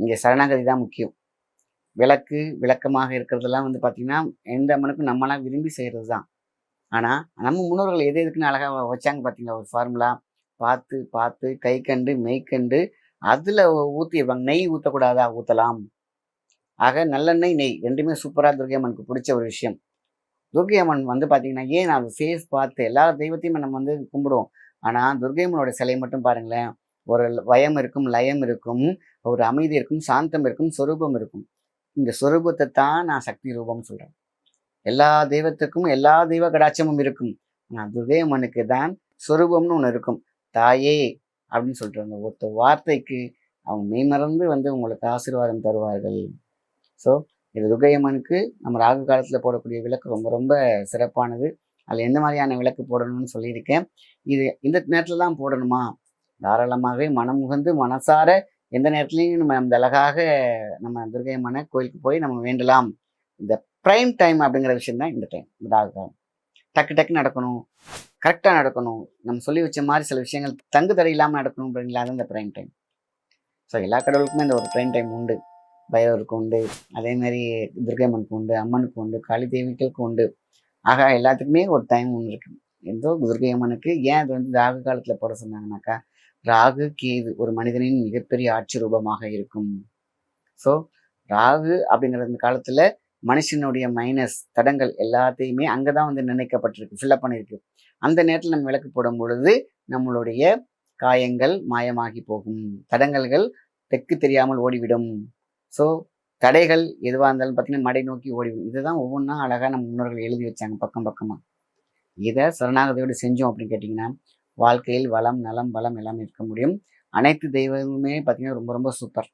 இங்கே சரணாகதி தான் முக்கியம். விளக்கு விளக்கமாக இருக்கிறதெல்லாம் வந்து பார்த்திங்கன்னா எந்த மனுக்கும் நம்மளாம் விரும்பி செய்கிறது தான். ஆனால் நம்ம முன்னோர்கள் எது எதுக்குன்னு அழகாக வச்சாங்க பார்த்தீங்களா ஒரு ஃபார்முலா பார்த்து பார்த்து கை கண்டு மெய்க்கண்டு அதில் ஊற்றிடுவாங்க நெய் ஊற்றக்கூடாதா ஊற்றலாம் ஆக நல்லெண்ணெய் நெய் ரெண்டுமே சூப்பராக துர்கை அம்மனுக்கு பிடிச்ச ஒரு விஷயம். துர்கை அம்மன் வந்து பார்த்தீங்கன்னா ஏன் நான் ஃபேஸ் பார்த்து எல்லா தெய்வத்தையும் நம்ம வந்து கும்பிடுவோம். ஆனால் துர்கை அம்மனோட சிலை மட்டும் பாருங்களேன். ஒரு வயம் இருக்கும் லயம் இருக்கும் ஒரு அமைதி இருக்கும் சாந்தம் இருக்கும் சொரூபம் இருக்கும். இந்த சொரூபத்தை தான் நான் சக்தி ரூபம்னு சொல்கிறேன் எல்லா தெய்வத்துக்கும் எல்லா தெய்வ கடாட்சமும் இருக்கும். ஆனால் துர்கை அம்மனுக்கு தான் சொரூபம்னு ஒன்று இருக்கும். தாயே அப்படின்னு சொல்கிறாங்க ஒருத்த வார்த்தைக்கு அவங்க மெய்மறந்து வந்து உங்களுக்கு ஆசீர்வாதம் தருவார்கள். ஸோ இது துர்கையம்மனுக்கு நம்ம ராகு காலத்தில் போடக்கூடிய விளக்கு ரொம்ப ரொம்ப சிறப்பானது. அதில் எந்த மாதிரியான விளக்கு போடணும்னு சொல்லியிருக்கேன். இது இந்த நேரத்தில் தான் போடணுமா? தாராளமாகவே மனம் உகந்து மனசார எந்த நேரத்துலையும் நம்ம அந்த அழகாக நம்ம துர்கை அம்மனை கோயிலுக்கு போய் நம்ம வேண்டலாம். இந்த ப்ரைம் டைம் அப்படிங்கிற விஷயம் தான் இந்த டைம் இந்த ராகுகாலம் டக்கு டக்கு நடக்கணும். கரெக்டாக நடக்கணும். நம்ம சொல்லி வச்ச மாதிரி சில விஷயங்கள் தங்கு தடை இல்லாமல் நடக்கணும் அப்படிங்களா தான் இந்த ப்ரைம் டைம் ஸோ எல்லா கடவுளுக்குமே இந்த ஒரு ப்ரைம் டைம் உண்டு. பைரவருக்கு உண்டு. அதே மாதிரி துர்கை அம்மனுக்கு உண்டு அம்மனுக்கு உண்டு காளி தேவிகளுக்கு உண்டு. ஆக எல்லாத்துக்குமே ஒரு டைம் ஒன்று இருக்கு. ஏதோ துர்கை அம்மனுக்கு ஏன் அது வந்து ராகு காலத்தில் போட சொன்னாங்கனாக்கா ராகு கேது ஒரு மனிதனின் மிகப்பெரிய ஆட்சி ரூபமாக இருக்கும். ஸோ ராகு அப்படிங்கிற இந்த காலத்தில் மனுஷனுடைய மைனஸ் தடங்கள் எல்லாத்தையுமே அங்கே தான் வந்து நிர்ணயிக்கப்பட்டிருக்கு ஃபில்லப் பண்ணியிருக்கு அந்த நேரத்தில் நம்ம விளக்கு போடும் பொழுது நம்மளுடைய காயங்கள் மாயமாகி போகும். தடங்கல்கள் தெற்கு தெரியாமல் ஓடிவிடும். ஸோ தடைகள் எதுவாக இருந்தாலும் பார்த்தீங்கன்னா மடை நோக்கி ஓடிவிடும். இதுதான் ஒவ்வொன்றா அழகாக நம்ம முன்னோர்கள் எழுதி வச்சாங்க பக்கம் பக்கமாக இதை சரணாகதியோடு செஞ்சோம் அப்படின்னு கேட்டிங்கன்னா வாழ்க்கையில் வளம் நலம் பலம் எல்லாமே இருக்க முடியும். அனைத்து தெய்வமுமே பார்த்திங்கன்னா ரொம்ப ரொம்ப சூப்பர்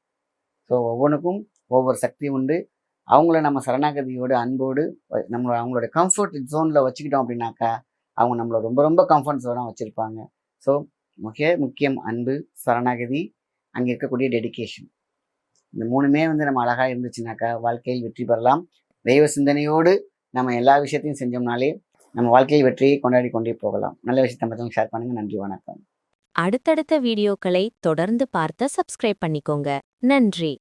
ஸோ ஒவ்வொன்றுக்கும் ஒவ்வொரு சக்தி உண்டு. அவங்கள நம்ம சரணாகதியோடு அன்போடு வ- நம்மளோட அவங்களோட கம்ஃபர்ட் ஜோனில் வச்சுக்கிட்டோம் அப்படின்னாக்கா அவங்க நம்மளை ரொம்ப ரொம்ப கம்ஃபர்ட் ஜோனாக வச்சுருப்பாங்க. ஸோ முக்கிய முக்கியம் அன்பு சரணாகதி அங்கே இருக்கக்கூடிய டெடிகேஷன் இந்த மூணுமே வந்து நம்ம அழகாக இருந்துச்சுனாக்கா வாழ்க்கையில் வெற்றி பெறலாம். தெய்வ சிந்தனையோடு நம்ம எல்லா விஷயத்தையும் செஞ்சோம்னாலே நம்ம வாழ்க்கையில் வெற்றியை கொண்டாடி கொண்டே போகலாம். நல்ல விஷயத்தை மற்றவங்க ஷேர் பண்ணுங்கள் நன்றி வணக்கம். அடுத்தடுத்த வீடியோக்களை தொடர்ந்து பார்த்த சப்ஸ்கிரைப் பண்ணிக்கோங்க. நன்றி.